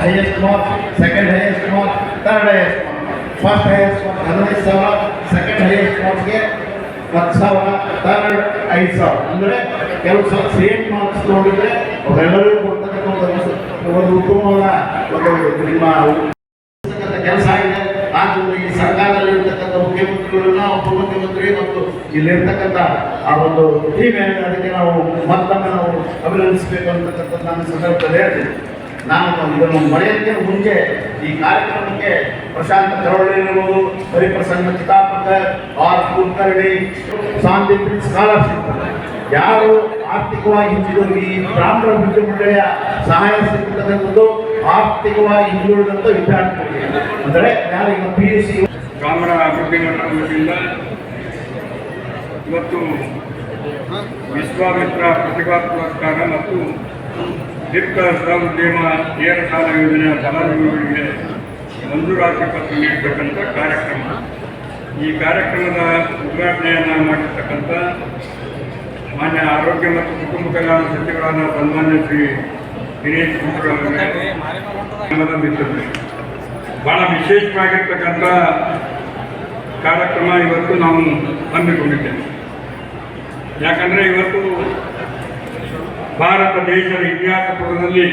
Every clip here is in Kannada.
highest mark, second highest mark, third highest mark. First highest mark ಹದಿನೈದು ಸಾವಿರ. ಸೆಕೆಂಡ್ ಹೈಯೆಸ್ಟ್ ಮಾರ್ಕ್ಸ್ಗೆ ಹತ್ತು ಸಾವಿರ. ಥರ್ಡ್ ಐದು ಸಾವಿರ. ಅಂದರೆ ಕೆಲವು ಸಲ ಸೇಮ್ ಮಾರ್ಕ್ಸ್ ನೋಡಿದರೆ ಅವರೆಲ್ಲರಿಗೂ ಕೊಡ್ತಕ್ಕಂಥ ಒಂದು ಉತ್ತಮವಾದ ಒಂದು ನಿಮ್ಮ ಕೆಲಸ ಆಗಿದೆ. ಆದ್ದರಿಂದ ಈ ಸರ್ಕಾರದಲ್ಲಿ ಇರ್ತಕ್ಕಂಥ ಮುಖ್ಯಮಂತ್ರಿಗಳನ್ನ ಉಪಮುಖ್ಯಮಂತ್ರಿ ಮತ್ತು ಇಲ್ಲಿರ್ತಕ್ಕಂಥ ಆ ಒಂದು ಟೀಮ್ ಅದಕ್ಕೆ ನಾವು ಮತ್ತೊಮ್ಮೆ ನಾವು ಅಭಿನಂದಿಸಬೇಕು ಅಂತಕ್ಕಂಥದ್ದು ನಾನು ಸಂದರ್ಭದಲ್ಲಿ ಹೇಳ್ತೀನಿ. ನಾನು ಇದನ್ನು ಮಳೆಯಲ್ಲಿ ಮುಂಚೆ ಈ ಕಾರ್ಯಕ್ರಮಕ್ಕೆ ಪ್ರಶಾಂತ ಚಳವಳಿ ಇರ್ಬೋದು, ಹರಿಪ್ರಸನ್ನ ಚಿತಾಪಕ ಆರ್ ಕುಲಕರ್ಣಿ, ಶಾಂತಿ ಸ್ಕಾಲರ್ಶಿಪ್. ಯಾರು ಆರ್ಥಿಕವಾಗಿ ಹಿಂದಿರುಗಿ ಈ ಬ್ರಾಹ್ಮಣ ವಿದ್ಯು ಮಂಡಳಿಯ ಸಹಾಯ ಸಿಗುತ್ತದೆ ಆರ್ಥಿಕವಾಗಿ ಹಿಂದುಳಿದಂಥ ವಿದ್ಯಾರ್ಥಿಗಳಿಗೆ. ಅಂದರೆ ಯಾರು ಈಗ ಪಿ ಯು ಸಿ ಬ್ರಾಹ್ಮಣ ಅಭಿವೃದ್ಧಿ ಮಂಡಳಿಯಿಂದ ಇವತ್ತು ವಿಶ್ವಾಮಿತ್ರ ಪ್ರತಿಭಾ ಪುರಸ್ಕಾರ ಮತ್ತು ದೀರ್ಘ ಉದ್ಯಮ ನೇರ ಸಾಲ ಯೋಜನೆಯ ಫಲಾನುಭವಿಗಳಿಗೆ ಮಂಜೂರಾತಿ ಪತ್ರ ನೀಡತಕ್ಕಂಥ ಕಾರ್ಯಕ್ರಮ. ಈ ಕಾರ್ಯಕ್ರಮದ ಉದ್ಘಾಟನೆಯನ್ನು ಮಾಡಿರ್ತಕ್ಕಂಥ ಮಾನ್ಯ ಆರೋಗ್ಯ ಮತ್ತು ಕುಟುಂಬ ಕಲ್ಯಾಣ ಸಚಿವರಾದ ಸನ್ಮಾನ್ಯ ಶ್ರೀ ದಿನೇಶ್ ಅವರಿಗೆ ಬಹಳ ವಿಶೇಷವಾಗಿರ್ತಕ್ಕಂಥ ಕಾರ್ಯಕ್ರಮ ಇವತ್ತು ನಾವು ಹಮ್ಮಿಕೊಂಡಿದ್ದೇವೆ. ಯಾಕಂದರೆ ಇವತ್ತು ಭಾರತ, ದೇಶದ ಇತಿಹಾಸ ಪುಟದಲ್ಲಿ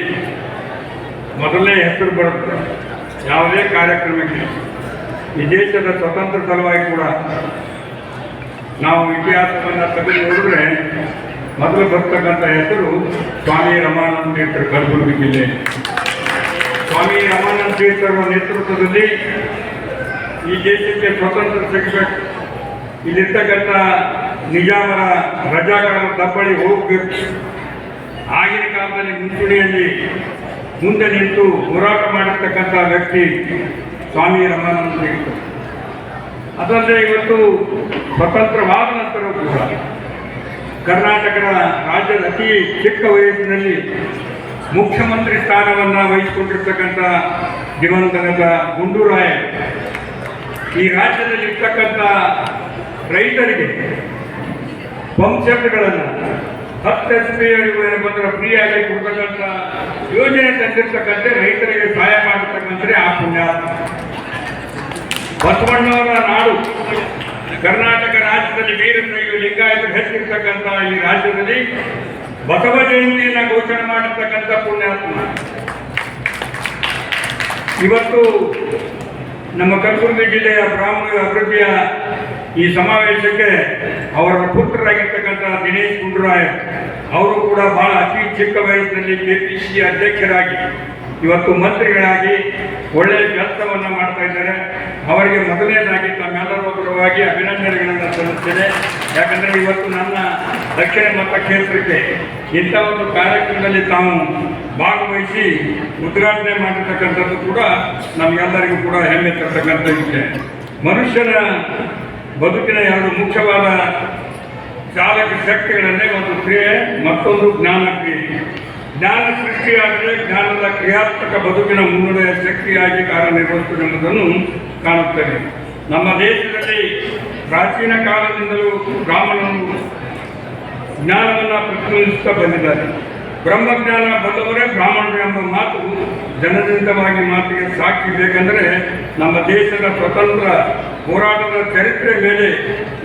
ಮೊದಲನೇ ಹೆಸರು ಬರುತ್ತೆ. ಯಾವುದೇ ಕಾರ್ಯಕ್ರಮಕ್ಕೆ. ಈ ದೇಶದ ಸ್ವತಂತ್ರ ಸಲುವಾಗಿ ಕೂಡ ನಾವು ಇತಿಹಾಸವನ್ನು ತೆಗೆದು ನೋಡಿದ್ರೆ ಮೊದಲು ಬರ್ತಕ್ಕಂಥ ಹೆಸರು ಸ್ವಾಮಿ ರಮಾನಂದ ತೀರ್ಥರು, ಕಲಬುರಗಿ ಜಿಲ್ಲೆ. ಸ್ವಾಮಿ ರಮಾನಂದ ತೀರ್ಥರ ನೇತೃತ್ವದಲ್ಲಿ ಈ ದೇಶಕ್ಕೆ ಸ್ವತಂತ್ರ ಸಿಗಬೇಕು ಇಲ್ಲಿರ್ತಕ್ಕಂಥ ನಿಜಾಮರ ರಜಾಕಾರರ ದಬ್ಬಳಿ ಹೋಗಬೇಕು. ಆಗಿನ ಕಾಲದಲ್ಲಿ ಮುಂಚೂಣಿಯಲ್ಲಿ ಮುಂದೆ ನಿಂತು ಹೋರಾಟ ಮಾಡಿರ್ತಕ್ಕಂಥ ವ್ಯಕ್ತಿ ಸ್ವಾಮಿ ರಮಾನಂದ ಅದಲ್ಲದೆ ಇವತ್ತು ಸ್ವತಂತ್ರವಾದ ನಂತರ ಕೂಡ ಕರ್ನಾಟಕದ ರಾಜ್ಯದ ಅತಿ ಚಿಕ್ಕ ವಯಸ್ಸಿನಲ್ಲಿ ಮುಖ್ಯಮಂತ್ರಿ ಸ್ಥಾನವನ್ನು ವಹಿಸಿಕೊಂಡಿರ್ತಕ್ಕಂಥ ದಿವಂಗತ ಗುಂಡೂರಾಯ ಈ ರಾಜ್ಯದಲ್ಲಿ ಇರ್ತಕ್ಕಂಥ ರೈತರಿಗೆ ಪಂಪ್ಸೆಟ್ಗಳನ್ನು ಹತ್ತು ಎಸ್ ಪಿ ಬಂದರೆ ಫ್ರೀ ಆಗಿ ಕೊಡ್ತಕ್ಕಂಥ ಯೋಜನೆ ತಂದಿರ್ತಕ್ಕಂಥ ರೈತರಿಗೆ ಸಹಾಯ ಮಾಡತಕ್ಕಂಥ ಆ ಪುಣ್ಯಾತ್ಮ ಬಸವಣ್ಣವರ ನಾಡು, ಕರ್ನಾಟಕ ರಾಜ್ಯದಲ್ಲಿ ವೀರಶೈವ ಲಿಂಗಾಯತ ಹೆಚ್ಚಿರ್ತಕ್ಕಂಥ ಈ ರಾಜ್ಯದಲ್ಲಿ ಬಸವ ಜಯಂತಿಯನ್ನು ಘೋಷಣೆ ಮಾಡಿರ್ತಕ್ಕಂಥ ಪುಣ್ಯಾತ್ಮ. ಇವತ್ತು ನಮ್ಮ ಕಲಬುರಗಿ ಜಿಲ್ಲೆಯ ಬ್ರಾಹ್ಮಣ ಅಭಿವೃದ್ಧಿಯ ಈ ಸಮಾವೇಶಕ್ಕೆ ಅವರ ಪುತ್ರರಾಗಿರ್ತಕ್ಕಂಥ ದಿನೇಶ್ ಗುಂಡ್ರಾಯ್ ಅವರು ಕೂಡ ಬಹಳ ಅತಿ ಚಿಕ್ಕ ವಯಸ್ಸಿನಲ್ಲಿ ಕೆಪಿಸಿಸಿ ಅಧ್ಯಕ್ಷರಾಗಿ ಇವತ್ತು ಮಂತ್ರಿಗಳಾಗಿ ಒಳ್ಳೆಯ ಕೆಲಸವನ್ನು ಮಾಡ್ತಾ ಇದ್ದಾರೆ. ಅವರಿಗೆ ಮೊದಲನೇದಾಗಿ ತಮ್ಮೆಲ್ಲರ ಪರವಾಗಿ ಅಭಿನಂದನೆಗಳನ್ನು ಸಲ್ಲಿಸ್ತೇನೆ. ಯಾಕಂದರೆ ಇವತ್ತು ನನ್ನ ದಕ್ಷಿಣ ಮತ ಕ್ಷೇತ್ರಕ್ಕೆ ಇಂಥ ಒಂದು ಕಾರ್ಯಕ್ರಮದಲ್ಲಿ ತಾವು ಭಾಗವಹಿಸಿ ಉದ್ಘಾಟನೆ ಮಾಡಿರ್ತಕ್ಕಂಥದ್ದು ಕೂಡ ನಮಗೆಲ್ಲರಿಗೂ ಕೂಡ ಹೆಮ್ಮೆ ತರ್ತಕ್ಕಂಥ ವಿಷಯ. ಮನುಷ್ಯನ ಬದುಕಿನ ಎರಡು ಮುಖ್ಯವಾದ ಚಾಲಕ ಶಕ್ತಿಗಳನ್ನೇ ಒಂದು ಕ್ರಿಯೆ, ಮತ್ತೊಂದು ಜ್ಞಾನ ಕ್ರಿಯೆ. ಜ್ಞಾನ ಸೃಷ್ಟಿಯಾದರೆ ಜ್ಞಾನದ ಕ್ರಿಯಾತ್ಮಕ ಬದುಕಿನ ಮುನ್ನಡೆಯ ಶಕ್ತಿಯಾಗಿ ಕಾರ್ಯನಿರ್ವಹಿಸುತ್ತದೆ ಎಂಬುದನ್ನು ಕಾಣುತ್ತೇವೆ. ನಮ್ಮ ದೇಶದಲ್ಲಿ ಪ್ರಾಚೀನ ಕಾಲದಿಂದಲೂ ಬ್ರಾಹ್ಮಣರು ಜ್ಞಾನವನ್ನು ಪ್ರತಿನಿಧಿಸುತ್ತಾ ಬಂದಿದ್ದಾರೆ. ಬ್ರಹ್ಮಜ್ಞಾನ ಬಂದವರೇ ಬ್ರಾಹ್ಮಣರು ಎಂಬ ಮಾತು ಜನಜನಿತವಾಗಿ ಮಾತಿಗೆ ಸಾಕ್ಷಿ ಬೇಕೆಂದರೆ ನಮ್ಮ ದೇಶದ ಸ್ವತಂತ್ರ ಹೋರಾಟದ ಚರಿತ್ರೆ ಮೇಲೆ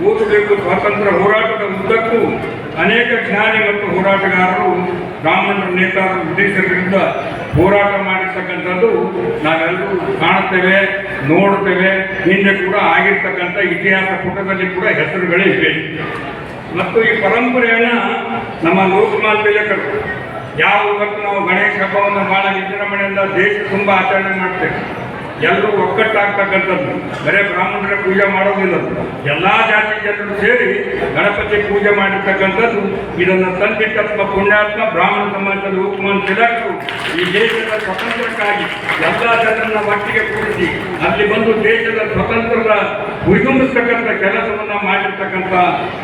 ಓದಬೇಕು ಸ್ವಾತಂತ್ರ್ಯ ಹೋರಾಟದ ಉದ್ದಕ್ಕೂ ಅನೇಕ ಜ್ಞಾನಿ ಮತ್ತು ಹೋರಾಟಗಾರರು ಬ್ರಾಹ್ಮಣರ ನೇತಾರ ಉದ್ದೇಶದಿಂದ ಹೋರಾಟ ಮಾಡಿರ್ತಕ್ಕಂಥದ್ದು ನಾವೆಲ್ಲರೂ ಕಾಣುತ್ತೇವೆ, ನೋಡುತ್ತೇವೆ. ಹಿಂದೆ ಕೂಡ ಆಗಿರ್ತಕ್ಕಂಥ ಇತಿಹಾಸ ಪುಟದಲ್ಲಿ ಕೂಡ ಹೆಸರುಗಳೇ ಇವೆ. ಮತ್ತು ಈ ಪರಂಪರೆಯನ್ನು ನಮ್ಮ ಲೋಕಮಾನ್ಯ ಯಾವ ನಾವು ಗಣೇಶ ಹಬ್ಬವನ್ನು ಬಹಳ ವಿಜೃಂಭಣೆಯಿಂದ ದೇಶ ತುಂಬ ಆಚರಣೆ ಮಾಡ್ತೇವೆ. ಎಲ್ಲರೂ ಒಕ್ಕಟ್ಟಾಗ್ತಕ್ಕಂಥದ್ದು ಬರೇ ಬ್ರಾಹ್ಮಣರ ಪೂಜೆ ಮಾಡೋದಿಲ್ಲ. ಎಲ್ಲ ಜಾತಿ ಜನರು ಸೇರಿ ಗಣಪತಿ ಪೂಜೆ ಮಾಡಿರ್ತಕ್ಕಂಥದ್ದು. ಇದನ್ನು ತಂದಿಟ್ಟ ಪುಣ್ಯಾತ್ಮ, ಬ್ರಾಹ್ಮಣ ಸಮಾಜದ ಲೋಕಮಾನ್ ತಿಲಕರು ಈ ದೇಶದ ಸ್ವತಂತ್ರಕ್ಕಾಗಿ ಎಲ್ಲ ಜನರನ್ನ ಒಟ್ಟಿಗೆ ಕೂಡಿಸಿ ಅಲ್ಲಿ ಬಂದು ದೇಶದ ಸ್ವತಂತ್ರದ ಹುರಿದುಂಬಿಸ್ತಕ್ಕಂಥ ಕೆಲಸವನ್ನು ಮಾಡಿರ್ತಕ್ಕಂಥ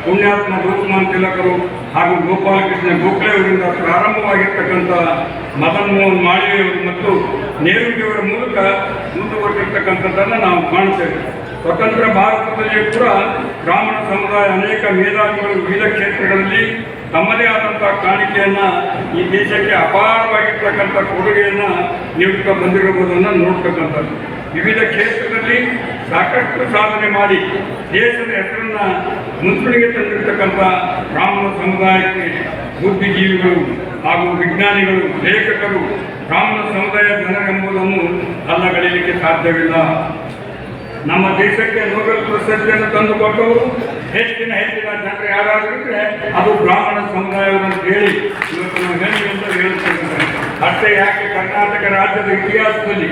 ಪುಣ್ಯಾತ್ಮ ಲೋಕಮಾನ್ ತಿಲಕರು ಹಾಗೂ ಗೋಪಾಲಕೃಷ್ಣ ಗೋಖಲೆ ಅವರಿಂದ ಪ್ರಾರಂಭವಾಗಿರ್ತಕ್ಕಂಥ ಮದನ್ ಮೋಹನ್ ಮಾಳವಿಯವರು ಮತ್ತು ನೆಹರೂಜಿಯವರ ಮೂಲಕ ಮುಂದುವರೆದಿರ್ತಕ್ಕಂಥದ್ದನ್ನು ನಾವು ಕಾಣ್ತೇವೆ. ಸ್ವತಂತ್ರ ಭಾರತದಲ್ಲಿ ಕೂಡ ಬ್ರಾಹ್ಮಣ ಸಮುದಾಯ ಅನೇಕ ಮೇಧಾವಿಗಳು ವಿವಿಧ ಕ್ಷೇತ್ರಗಳಲ್ಲಿ ತಮ್ಮದೇ ಆದಂಥ ಕಾಣಿಕೆಯನ್ನು ಈ ದೇಶಕ್ಕೆ ಅಪಾರವಾಗಿರ್ತಕ್ಕಂಥ ಕೊಡುಗೆಯನ್ನ ನೀಡುತ್ತಾ ಬಂದಿರುವುದನ್ನು ನೋಡ್ತಕ್ಕಂಥದ್ದು. ವಿವಿಧ ಕ್ಷೇತ್ರದಲ್ಲಿ ಸಾಕಷ್ಟು ಸಾಧನೆ ಮಾಡಿ ದೇಶದ ಹೆಸರನ್ನ ಮುಂಚೂಣಿಗೆ ತಂದಿರತಕ್ಕಂಥ ಬ್ರಾಹ್ಮಣ ಸಮುದಾಯಕ್ಕೆ ಬುದ್ಧಿಜೀವಿಗಳು ಹಾಗೂ ವಿಜ್ಞಾನಿಗಳು, ಲೇಖಕರು, ಬ್ರಾಹ್ಮಣ ಸಮುದಾಯ ಜನರೆಂಬುದನ್ನು ಅಲ್ಲಗಳೆಯಲಿಕ್ಕೆ ಸಾಧ್ಯವಿಲ್ಲ. ನಮ್ಮ ದೇಶಕ್ಕೆ ನೋಬೆಲ್ ಪ್ರಶಸ್ತಿಯನ್ನು ತಂದುಕೊಟ್ಟವರು ಹೆಚ್ಚಿನ ಹೆಚ್ಚಿನ ಜನರು ಯಾರಾದರೂ ಅದು ಬ್ರಾಹ್ಮಣ ಸಮುದಾಯವನ್ನು ಕೇಳಿ ಹೇಳಿ ಇವತ್ತು ನಾವು ಅಂತ ಹೇಳುತ್ತಿದ್ದೇವೆ ಅಷ್ಟೇ ಯಾಕೆ ಕರ್ನಾಟಕ ರಾಜ್ಯದ ಇತಿಹಾಸದಲ್ಲಿ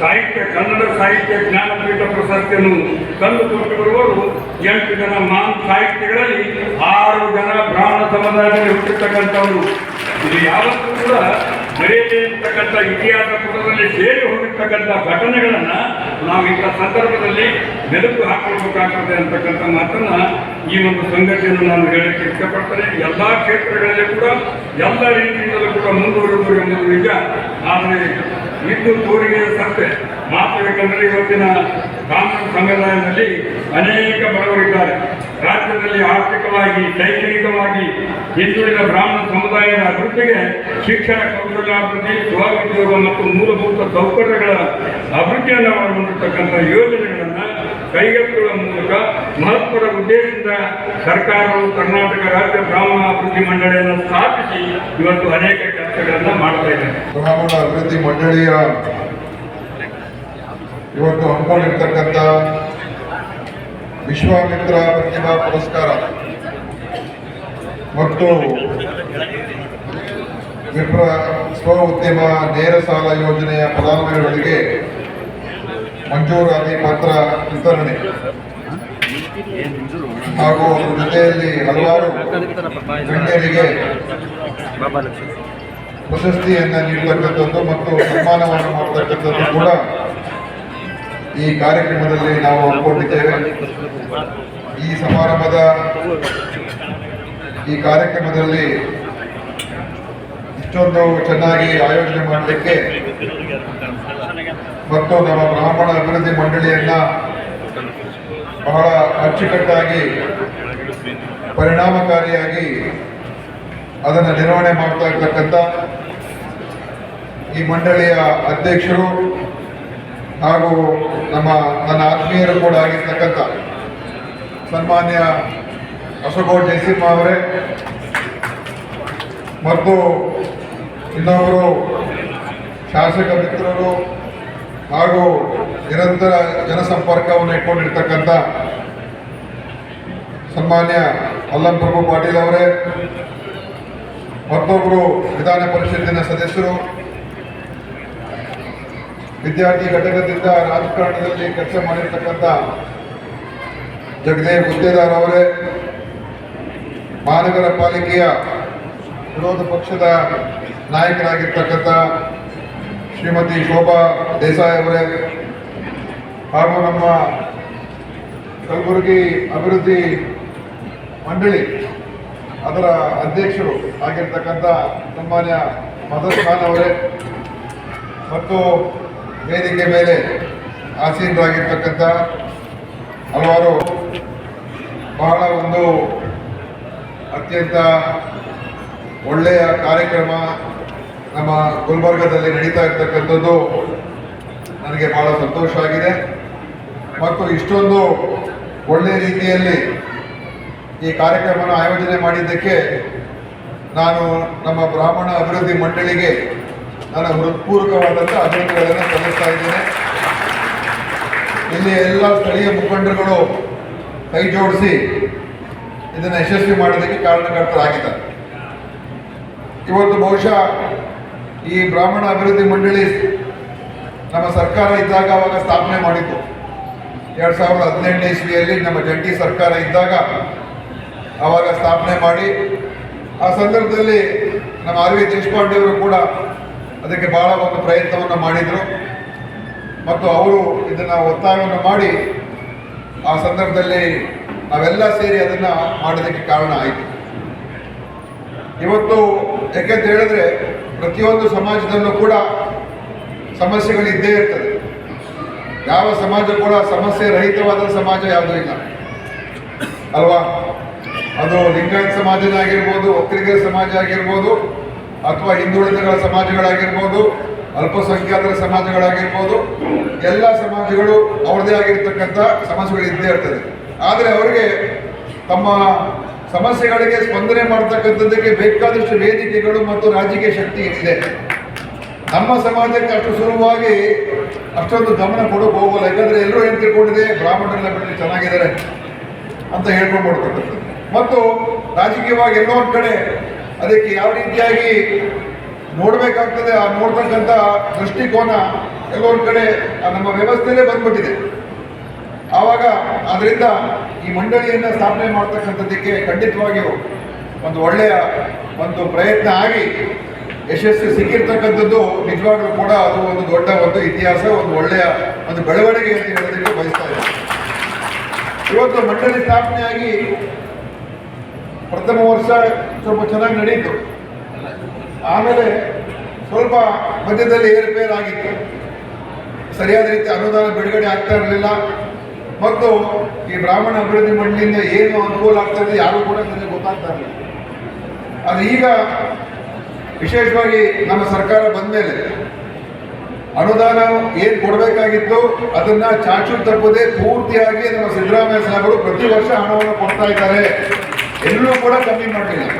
ಸಾಹಿತ್ಯ, ಕನ್ನಡ ಸಾಹಿತ್ಯ ಜ್ಞಾನಪೀಠ ಪ್ರಶಸ್ತಿಯನ್ನು ತಂದುಕೊಟ್ಟಿರುವವರು ಎಂಟು ಜನ ಮಾನ್ ಸಾಹಿತ್ಯಗಳಲ್ಲಿ ಆರು ಜನ ಬ್ರಾಹ್ಮಣ ಸಮುದಾಯದಲ್ಲಿ ಹುಟ್ಟಿರ್ತಕ್ಕಂಥವರು. ಇದು ಯಾವತ್ತೂ ಕೂಡ ನಡೆಯದೇ ಇರ್ತಕ್ಕಂಥ ಇತಿಹಾಸ ಪುಟದಲ್ಲಿ ಸೇರಿ ಹೋಗಿರ್ತಕ್ಕಂಥ ಘಟನೆಗಳನ್ನ ನಾವು ಇಂಥ ಸಂದರ್ಭದಲ್ಲಿ ಮೆಲುಕು ಹಾಕಬೇಕಾಗ್ತದೆ ಅಂತಕ್ಕಂಥ ಮಾತನ್ನ ಈ ಒಂದು ಸಂಘಟನೆಯನ್ನು ನಾನು ಹೇಳಕ್ಕೆ ಇಷ್ಟಪಡ್ತೇನೆ. ಎಲ್ಲಾ ಕ್ಷೇತ್ರಗಳಲ್ಲಿ ಕೂಡ, ಎಲ್ಲ ರೀತಿಯಿಂದಲೂ ಕೂಡ ಮುಂದುವರಿದು ಎಂಬುದು ನಿಜ. ಆದರೆ ಇಂದು ತೋರಿಗೆ ಸಂತೆ ಮಾತ್ರವೇಕೆಂದರೆ ಇವತ್ತಿನ ಕಾನೂನು ಸಮುದಾಯದಲ್ಲಿ ಅನೇಕ ಬಡವರಿದ್ದಾರೆ ರಾಜ್ಯದಲ್ಲಿ ಆರ್ಥಿಕವಾಗಿ, ಶೈಕ್ಷಣಿಕವಾಗಿ ಹಿಂದುಳಿದ ಬ್ರಾಹ್ಮಣ ಸಮುದಾಯದ ಅಭಿವೃದ್ಧಿಗೆ ಶಿಕ್ಷಣ, ಕೌಶಲ್ಯಾಭಿವೃದ್ಧಿ ಸ್ವಉದ್ಯೋಗ ಮತ್ತು ಮೂಲಭೂತ ಸೌಕರ್ಯಗಳ ಅಭಿವೃದ್ಧಿಯನ್ನು ಮಾಡಿಕೊಂಡಿರ್ತಕ್ಕಂಥ ಯೋಜನೆಗಳನ್ನು ಕೈಗೆತ್ತಿಕೊಳ್ಳುವ ಮೂಲಕ ಮಹತ್ವದ ಉದ್ದೇಶದಿಂದ ಸರ್ಕಾರವು ಕರ್ನಾಟಕ ರಾಜ್ಯ ಬ್ರಾಹ್ಮಣ ಅಭಿವೃದ್ಧಿ ಮಂಡಳಿಯನ್ನು ಸ್ಥಾಪಿಸಿ ಇವತ್ತು ಅನೇಕ ಕೆಲಸಗಳನ್ನು ಮಾಡ್ತಾ ಇದೆ. ಬ್ರಾಹ್ಮಣ ಅಭಿವೃದ್ಧಿ ಮಂಡಳಿಯ ಇವತ್ತು ಹಮ್ಮಿಕೊಂಡಿರ್ತಕ್ಕಂಥ ವಿಶ್ವಾಮಿತ್ರ ಪ್ರತಿಭಾ ಪುರಸ್ಕಾರ ಮತ್ತು ವಿಪ್ರ ಸ್ವ ಉದ್ಯಮ ನೇರ ಸಾಲ ಯೋಜನೆಯ ಫಲಾನುಭವಿಗಳಿಗೆ ಮಂಜೂರಾತಿ ಪತ್ರ ವಿತರಣೆ. ಹಾಗೂ ಜೊತೆಯಲ್ಲಿ ಹಲವಾರು ಗಣ್ಯರಿಗೆ ಪ್ರಶಸ್ತಿಯನ್ನು ನೀಡತಕ್ಕಂಥದ್ದು ಮತ್ತು ಸನ್ಮಾನವನ್ನು ಮಾಡತಕ್ಕಂಥದ್ದು ಕೂಡ ಈ ಕಾರ್ಯಕ್ರಮದಲ್ಲಿ ನಾವು ಹಮ್ಮಿಕೊಂಡಿದ್ದೇವೆ. ಈ ಸಮಾರಂಭದ ಈ ಕಾರ್ಯಕ್ರಮದಲ್ಲಿ ಇಷ್ಟೊಂದು ಚೆನ್ನಾಗಿ ಆಯೋಜನೆ ಮಾಡಲಿಕ್ಕೆ ಮತ್ತು ನಮ್ಮ ಬ್ರಾಹ್ಮಣ ಅಭಿವೃದ್ಧಿ ಮಂಡಳಿಯನ್ನ ಬಹಳ ಅಚ್ಚುಕಟ್ಟಾಗಿ ಪರಿಣಾಮಕಾರಿಯಾಗಿ ಅದನ್ನು ನಿರ್ವಹಣೆ ಮಾಡ್ತಾ ಇರ್ತಕ್ಕಂಥ ಈ ಮಂಡಳಿಯ ಅಧ್ಯಕ್ಷರು ಹಾಗೂ ನಮ್ಮ ನನ್ನ ಆತ್ಮೀಯರು ಕೂಡ ಆಗಿರ್ತಕ್ಕಂಥ ಸನ್ಮಾನ್ಯ ಅಶೋಕ್ ಜಯಸಿಂಹ ಅವರೇ ಮತ್ತು ಇನ್ನೊಬ್ಬರು ಶಾಸಕ ಮಿತ್ರರು ಹಾಗೂ ನಿರಂತರ ಜನಸಂಪರ್ಕವನ್ನು ಇಟ್ಕೊಂಡಿರ್ತಕ್ಕಂಥ ಸನ್ಮಾನ್ಯ ಅಲ್ಲಂ ಪ್ರಭು ಪಾಟೀಲ್ ಅವರೇ ಮತ್ತೊಬ್ಬರು ವಿಧಾನ ಪರಿಷತ್ತಿನ ಸದಸ್ಯರು, ವಿದ್ಯಾರ್ಥಿ ಘಟಕದಿಂದ ರಾಜಕಾರಣದಲ್ಲಿ ಕೆಲಸ ಮಾಡಿರ್ತಕ್ಕಂಥ ಜಗದೇವ್ ಗುತ್ತೇದಾರ್ ಅವರೇ, ಮಹಾನಗರ ಪಾಲಿಕೆಯ ವಿರೋಧ ಪಕ್ಷದ ನಾಯಕರಾಗಿರ್ತಕ್ಕಂಥ ಶ್ರೀಮತಿ ಶೋಭಾ ದೇಸಾಯಿ ಅವರೇ ಹಾಗೂ ನಮ್ಮ ಕಲಬುರಗಿ ಅಭಿವೃದ್ಧಿ ಮಂಡಳಿ ಅದರ ಅಧ್ಯಕ್ಷರು ಆಗಿರ್ತಕ್ಕಂಥ ಸನ್ಮಾನ್ಯ ಮದನ್ ಖಾನ್ ಅವರೇ ಮತ್ತು ವೇದಿಕೆ ಮೇಲೆ ಆಸೀನರಾಗಿರ್ತಕ್ಕಂಥ ಹಲವಾರು ಬಹಳ ಒಂದು ಅತ್ಯಂತ ಒಳ್ಳೆಯ ಕಾರ್ಯಕ್ರಮ ನಮ್ಮ ಗುಲ್ಬರ್ಗದಲ್ಲಿ ನಡೀತಾ ಇರ್ತಕ್ಕಂಥದ್ದು ನನಗೆ ಬಹಳ ಸಂತೋಷ ಆಗಿದೆ. ಮತ್ತು ಇಷ್ಟೊಂದು ಒಳ್ಳೆಯ ರೀತಿಯಲ್ಲಿ ಈ ಕಾರ್ಯಕ್ರಮವನ್ನು ಆಯೋಜನೆ ಮಾಡಿದ್ದಕ್ಕೆ ನಾನು ನಮ್ಮ ಬ್ರಾಹ್ಮಣ ಅಭಿವೃದ್ಧಿ ಮಂಡಳಿಗೆ ನನ್ನ ಹೃತ್ಪೂರ್ವಕವಾದಂಥ ಅಭಿನಂದನೆಗಳನ್ನು ಸಲ್ಲಿಸ್ತಾ ಇದ್ದೇನೆ. ಇಲ್ಲಿ ಎಲ್ಲ ಸ್ಥಳೀಯ ಮುಖಂಡರುಗಳು ಕೈ ಜೋಡಿಸಿ ಇದನ್ನು ಯಶಸ್ವಿ ಮಾಡೋದಕ್ಕೆ ಕಾರಣಕರ್ತರಾಗಿದ್ದಾರೆ. ಇವತ್ತು ಬಹುಶಃ ಈ ಬ್ರಾಹ್ಮಣ ಅಭಿವೃದ್ಧಿ ಮಂಡಳಿ ನಮ್ಮ ಸರ್ಕಾರ ಇದ್ದಾಗ ಅವಾಗ ಸ್ಥಾಪನೆ ಮಾಡಿತ್ತು ಎರಡು ಸಾವಿರದ ಹದಿನೆಂಟನೇ ಇಸ್ವಿಯಲ್ಲಿ ನಮ್ಮ ಜಂಟಿ ಸರ್ಕಾರ ಇದ್ದಾಗ ಆವಾಗ ಸ್ಥಾಪನೆ ಮಾಡಿ, ಆ ಸಂದರ್ಭದಲ್ಲಿ ನಮ್ಮ ಆರ್ ವಿ ದೇಶಪಾಂಡೆ ಅವರು ಕೂಡ ಅದಕ್ಕೆ ಬಹಳ ಒಂದು ಪ್ರಯತ್ನವನ್ನು ಮಾಡಿದರು. ಮತ್ತು ಅವರು ಇದನ್ನು ಒತ್ತಾಯವನ್ನು ಮಾಡಿ, ಆ ಸಂದರ್ಭದಲ್ಲಿ ನಾವೆಲ್ಲ ಸೇರಿ ಅದನ್ನು ಮಾಡೋದಕ್ಕೆ ಕಾರಣ ಆಯಿತು. ಇವತ್ತು ಯಾಕೆಂತ ಹೇಳಿದ್ರೆ ಪ್ರತಿಯೊಂದು ಸಮಾಜದಲ್ಲೂ ಕೂಡ ಸಮಸ್ಯೆಗಳು ಇದ್ದೇ ಇರ್ತದೆ. ಯಾವ ಸಮಾಜ ಕೂಡ ಸಮಸ್ಯೆ ರಹಿತವಾದ ಸಮಾಜ ಯಾವುದೂ ಇಲ್ಲ. ಅಲ್ವಾ? ಅದು ಲಿಂಗಾಯತ ಸಮಾಜನೇ ಆಗಿರ್ಬೋದು, ಒಕ್ಕಲಿಗರ ಸಮಾಜ ಆಗಿರ್ಬೋದು, ಅಥವಾ ಹಿಂದುಳಿದಗಳ ಸಮಾಜಗಳಾಗಿರ್ಬೋದು, ಅಲ್ಪಸಂಖ್ಯಾತರ ಸಮಾಜಗಳಾಗಿರ್ಬೋದು, ಎಲ್ಲ ಸಮಾಜಗಳು ಅವ್ರದ್ದೇ ಆಗಿರ್ತಕ್ಕಂಥ ಸಮಸ್ಯೆಗಳು ಇದ್ದೇ ಇರ್ತದೆ. ಆದರೆ ಅವರಿಗೆ ತಮ್ಮ ಸಮಸ್ಯೆಗಳಿಗೆ ಸ್ಪಂದನೆ ಮಾಡ್ತಕ್ಕಂಥದ್ದಕ್ಕೆ ಬೇಕಾದಷ್ಟು ವೇದಿಕೆಗಳು ಮತ್ತು ರಾಜಕೀಯ ಶಕ್ತಿ ಇದೆ. ನಮ್ಮ ಸಮಾಜಕ್ಕೆ ಅಷ್ಟು ಸುಲಭವಾಗಿ ಅಷ್ಟೊಂದು ಗಮನ ಕೊಡೋಕೆ ಹೋಗಲ್ಲ. ಯಾಕಂದ್ರೆ ಎಲ್ಲರೂ ಏನು ತಿಳ್ಕೊಂಡಿದೆ ಬ್ರಾಹ್ಮಣರೆಲ್ಲ ಬಿಟ್ಟು ಚೆನ್ನಾಗಿದ್ದಾರೆ ಅಂತ ಹೇಳ್ಕೊಂಡು ಮಾಡ್ತಕ್ಕಂಥದ್ದು ಮತ್ತು ರಾಜಕೀಯವಾಗಿ ಎಲ್ಲೋ ಒಂದು ಕಡೆ ಅದಕ್ಕೆ ಯಾವ ರೀತಿಯಾಗಿ ನೋಡಬೇಕಾಗ್ತದೆ? ಆ ನೋಡ್ತಕ್ಕಂಥ ದೃಷ್ಟಿಕೋನ ಎಲ್ಲೋ ಒಂದು ಕಡೆ ನಮ್ಮ ವ್ಯವಸ್ಥೆಯಲ್ಲೇ ಬಂದ್ಬಿಟ್ಟಿದೆ. ಆವಾಗ ಅದರಿಂದ ಈ ಮಂಡಳಿಯನ್ನು ಸ್ಥಾಪನೆ ಮಾಡ್ತಕ್ಕಂಥದ್ದಕ್ಕೆ ಖಂಡಿತವಾಗಿಯೂ ಒಂದು ಒಳ್ಳೆಯ ಒಂದು ಪ್ರಯತ್ನ ಆಗಿ ಯಶಸ್ಸು ಸಿಕ್ಕಿರ್ತಕ್ಕಂಥದ್ದು ನಿಜವಾಗ್ಲೂ ಕೂಡ ಅದು ಒಂದು ದೊಡ್ಡ ಒಂದು ಇತಿಹಾಸ, ಒಂದು ಒಳ್ಳೆಯ ಒಂದು ಬೆಳವಣಿಗೆ ಅಂತ ಹೇಳೋದಕ್ಕೆ ಬಯಸ್ತಾ ಇದೆ ಇವತ್ತು ಮಂಡಳಿ ಸ್ಥಾಪನೆಯಾಗಿ ಪ್ರಥಮ ವರ್ಷ ಸ್ವಲ್ಪ ಚೆನ್ನಾಗಿ ನಡೀತು. ಆಮೇಲೆ ಸ್ವಲ್ಪ ಮಧ್ಯದಲ್ಲಿ ಏರುಪೇರು ಆಗಿತ್ತು ಸರಿಯಾದ ರೀತಿ ಅನುದಾನ ಬಿಡುಗಡೆ ಆಗ್ತಾ ಇರಲಿಲ್ಲ. ಮತ್ತು ಈ ಬ್ರಾಹ್ಮಣ ಅಭಿವೃದ್ಧಿ ಮಂಡಳಿಯಿಂದ ಏನು ಅನುಕೂಲ ಆಗ್ತದೆ ಯಾರು ಕೂಡ ನನಗೆ ಗೊತ್ತಾಗ್ತಾ ಇಲ್ಲ. ಅದು ಈಗ ವಿಶೇಷವಾಗಿ ನಮ್ಮ ಸರ್ಕಾರ ಬಂದ ಮೇಲೆ ಅನುದಾನ ಏನು ಕೊಡಬೇಕಾಗಿತ್ತು ಅದನ್ನ ಚಾಚು ತಪ್ಪದೆ ಪೂರ್ತಿಯಾಗಿ ನಮ್ಮ ಸಿದ್ದರಾಮಯ್ಯ ಸಾಹೇಬರು ಪ್ರತಿ ವರ್ಷ ಹಣವನ್ನು ಕೊಡ್ತಾ ಇದ್ದಾರೆ. ಎಲ್ಲೂ ಕೂಡ ಕಮ್ಮಿ ಮಾಡಲಿಲ್ಲ.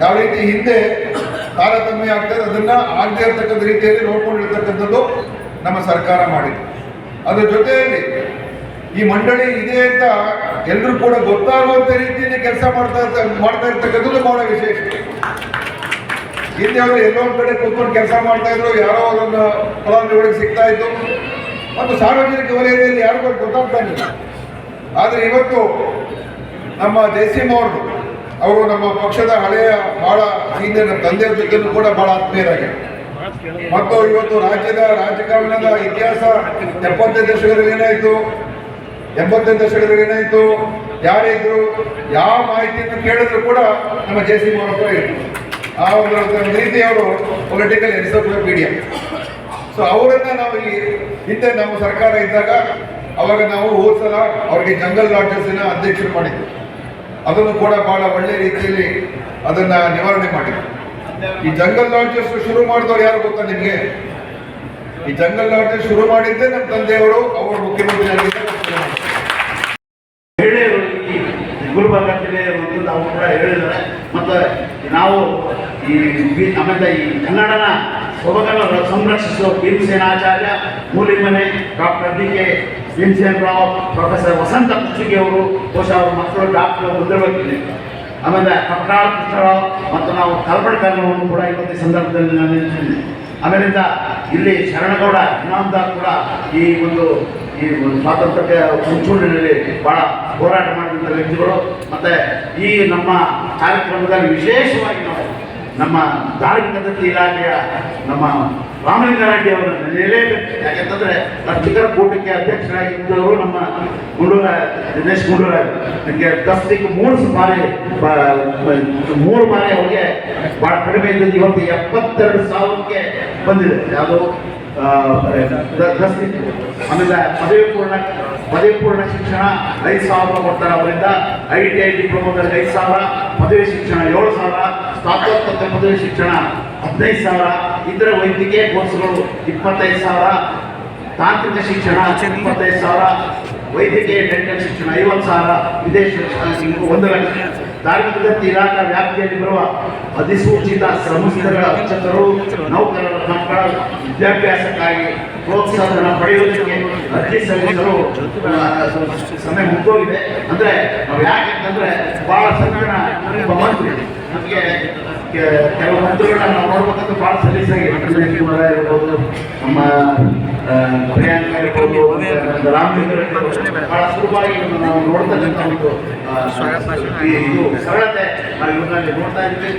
ಯಾವ ರೀತಿ ಹಿಂದೆ ತಾರತಮ್ಯ ಆಗ್ತದೆ ಅದನ್ನ ಆಗದೆ ಇರತಕ್ಕಂಥ ರೀತಿಯಲ್ಲಿ ನೋಡ್ಕೊಂಡಿರ್ತಕ್ಕಂಥದ್ದು ನಮ್ಮ ಸರ್ಕಾರ ಮಾಡಿದೆ ಅದರ ಜೊತೆಯಲ್ಲಿ ಈ ಮಂಡಳಿ ಇದೆ ಅಂತ ಎಲ್ಲರೂ ಕೂಡ ಗೊತ್ತಾಗುವಂತ ರೀತಿಯಲ್ಲಿ ಕೆಲಸ ಮಾಡ್ತಾ ಮಾಡ್ತಾ ಇರ್ತಕ್ಕಂಥದ್ದು ಬಹಳ ವಿಶೇಷ. ಹಿಂದೆ ಅವರು ಎಲ್ಲೋ ಒಂದು ಕಡೆ ಕೂತ್ಕೊಂಡು ಕೆಲಸ ಮಾಡ್ತಾ ಇದ್ರು, ಯಾರೋ ಅವರನ್ನ ಫಲಾನುಭವಿಗಳಿಗೆ ಸಿಗ್ತಾ ಇತ್ತು ಮತ್ತು ಸಾರ್ವಜನಿಕ ವಲಯದಲ್ಲಿ ಯಾರು ಗೊತ್ತಾಗ್ತಾ ಇಲ್ಲ ಆದರೆ ಇವತ್ತು ನಮ್ಮ ಜಯಸಿಂಹ ಅವರು ಅವರು ನಮ್ಮ ಪಕ್ಷದ ಹಳೆಯ ಬಹಳ ಸೀನಿಯರ್ ತಂದೆಯ ಜೊತೆನೂ ಕೂಡ ಬಹಳ ಆತ್ಮೀಯರಾಗಿದ್ದಾರೆ. ಮತ್ತು ಇವತ್ತು ರಾಜ್ಯದ ರಾಜಕಾರಣದ ಇತಿಹಾಸ ಎಪ್ಪತ್ತೈದು ದಶಕದಲ್ಲಿ ಏನಾಯಿತು? ಎಂಬತ್ತೈದು ದಶಕದಲ್ಲಿ ಏನಾಯಿತು? ಯಾರೇ ಯಾವ ಮಾಹಿತಿಯನ್ನು ಕೇಳಿದ್ರು ಕೂಡ ನಮ್ಮ ಜೆ ಸಿ ಹತ್ರ ಇತ್ತು ಆ ಒಂದು ರೀತಿ ಅವರು ಪೊಲಿಟಿಕಲ್ ಎನ್ಸೈಕ್ಲೋಪೀಡಿಯಾ ಸೊ ಅವರನ್ನ ನಾವು ಈ ಹಿಂದೆ ನಮ್ಮ ಸರ್ಕಾರ ಇದ್ದಾಗ ಅವಾಗ ನಾವು ಹೋದ್ಸಲ ಅವರಿಗೆ ಜಂಗಲ್ ಲಾಡ್ಜಸ್ಸಿನ ಅಧ್ಯಕ್ಷರು ಮಾಡಿದ್ವಿ ಅದನ್ನು ಕೂಡ ಬಹಳ ಒಳ್ಳೆ ರೀತಿಯಲ್ಲಿ ಅದನ್ನ ನಿವಾರಣೆ ಮಾಡಿದ್ವಿ ಈ ಜಂಗಲ್ ಲಾಡ್ಜಸ್ ಶುರು ಮಾಡಿದವರು ಯಾರು ಗೊತ್ತಾ ನಿಮಗೆ? ಈ ಜಂಗಲ್ ಲಾಡ್ಜಸ್ ಶುರು ಮಾಡಿದ್ದೆ ನಮ್ಮ ತಂದೆಯವರು, ಅವರು ಮುಖ್ಯಮಂತ್ರಿ ಆಗಿದ್ದಾಗ ಶುರು ಮಾಡಿದ್ರು. ಮಹಿಳೆಯರು ಈ ಗುಲ್ಬರ್ಗ ಜಿಲ್ಲೆಯ ಒಂದು ನಾವು ಕೂಡ ಹೇಳಿದ್ದಾರೆ ಮತ್ತು ನಾವು ಈ ಆಮೇಲೆ ಈ ಕನ್ನಡನ ಸೊಬಗನ್ನು ಸಂರಕ್ಷಿಸುವ Bhimasenacharya Mulimane doctor D K Bhimsen Rao, professor Vasanta Kucchige ಅವರು, ಬಹುಶಃ ಅವ್ರ ಮಕ್ಕಳು ಡಾಕ್ಟರ್ ಮುಂದಿರಬೇಕಿದೆ. ಆಮೇಲೆ ಕಪಟಾಳ ಕೃಷ್ಣರಾವ್ ಮತ್ತು ನಾವು ಕಲ್ಬಡ್ಕರ್ನವನ್ನು ಕೂಡ ಇವತ್ತು ಸಂದರ್ಭದಲ್ಲಿ ನಾನು ಹೇಳ್ತೀನಿ. ಆಮೇಲಿಂದ ಇಲ್ಲಿ ಶರಣಗೌಡ ಇನಾಮದಾರ್ ಕೂಡ ಈ ಒಂದು ಈ ಒಂದು ಸ್ವಾತಂತ್ರ್ಯ ಮುಂಚೂಣಿನಲ್ಲಿ ಭಾಳ ಹೋರಾಟ ಮಾಡಿದಂಥ ವ್ಯಕ್ತಿಗಳು, ಮತ್ತೆ ಈ ನಮ್ಮ ಕಾರ್ಯಕ್ರಮದಲ್ಲಿ ವಿಶೇಷವಾಗಿ ನಾವು ನಮ್ಮ ಧಾರ್ಮಿಕ ಇಲಾಖೆಯ ನಮ್ಮ ರಾಮಲಿಂಗಾರೆಡ್ಡಿ ಅವರನ್ನು ನೆಲೆಯಬೇಕು ಯಾಕೆಂತಂದ್ರೆ ಅರ್ಚಕರ ಕೂಟಕ್ಕೆ ಅಧ್ಯಕ್ಷರಾಗಿದ್ದವರು ನಮ್ಮ ಗುಂಡೂರ, ದಿನೇಶ್ ಗುಂಡೂರಾಜ್ ನನಗೆ ದಸ್ತಿಗೆ ಮೂರು ಬಾರಿ ಮೂರು ಬಾರಿ ಅವರಿಗೆ ಬಹಳ ಕಡಿಮೆ ಇದ್ದದ್ದು ಇವತ್ತು ಎಪ್ಪತ್ತೆರಡು ಸಾವಿರಕ್ಕೆ ಬಂದಿದೆ. ಯಾವುದು? ದಸ್ತಿ ಆಮೇಲೆ ಪದವಿ ಪೂರ್ಣ ಪದವಿ ಪೂರ್ಣ ಶಿಕ್ಷಣ ಐದು ಸಾವಿರ ಕೊಡ್ತಾರೆ ಅವರಿಂದ. ಐ ಟಿ ಐ ಡಿಪ್ಲೊಮಾದಲ್ಲಿ ಐದು ಸಾವಿರ, ಪದವಿ ಶಿಕ್ಷಣ ಏಳು ಸಾವಿರ, ಸ್ನಾತಕೋತ್ತರ ಪದವಿ ಶಿಕ್ಷಣ ಹದಿನೈದು ಸಾವಿರ, ಇತರ ವೈದ್ಯಕೀಯ ಕೋರ್ಸ್ಗಳು ಇಪ್ಪತ್ತೈದು ಸಾವಿರ, ತಾಂತ್ರಿಕ ಶಿಕ್ಷಣ ಇಪ್ಪತ್ತೈದು ಸಾವಿರ, ವೈದ್ಯಕೀಯ ಡೆಂಟಲ್ ಶಿಕ್ಷಣ ಐವತ್ತು ಸಾವಿರ, ವಿದೇಶ ಒಂದು ಲಕ್ಷ. ಧಾರ್ಮಿಕ ತಿರಾಕ ವ್ಯಾಪ್ತಿಯಲ್ಲಿ ಬರುವ ಅಧಿಸೂಚಿತ ಸಂಸ್ಥೆಗಳ ಅರ್ಚಕರು, ನೌಕರರ ಮಕ್ಕಳ ವಿದ್ಯಾಭ್ಯಾಸಕ್ಕಾಗಿ ಪ್ರೋತ್ಸಾಹನ ಪಡೆಯುವುದಕ್ಕೆ ಅರ್ಜಿ ಸಲ್ಲಿಸಲು ಸಮಯ ಮುಗ್ದೋಗಿದೆ. ಅಂದ್ರೆ ನಾವು ಯಾಕಂತಂದ್ರೆ ಬಹಳ ಸಂಕಟ ಮಂತ್ರಿ ನಮಗೆ ಕೆಲವು ಮಂತ್ರಿಗಳನ್ನ ನಾವು ನೋಡ್ಬೇಕಂದ್ರೆ ಬಹಳ ಸಲೀಸಾಗಿ ಗುಂಡೂರಾವ್ ಇರ್ಬೋದು, ನಮ್ಮ ಪ್ರಿಯಾಂಕ ಇರ್ಬೋದು ರಾಮಲಿಂಗ ಭಾಳ ಸುಲಭವಾಗಿ ನಾವು ನೋಡ್ತಕ್ಕಂಥ ಒಂದು ಸರಳತೆ ನಾವು ಇವ್ರನ್ನ ನೋಡ್ತಾ ಇದ್ದೀವಿ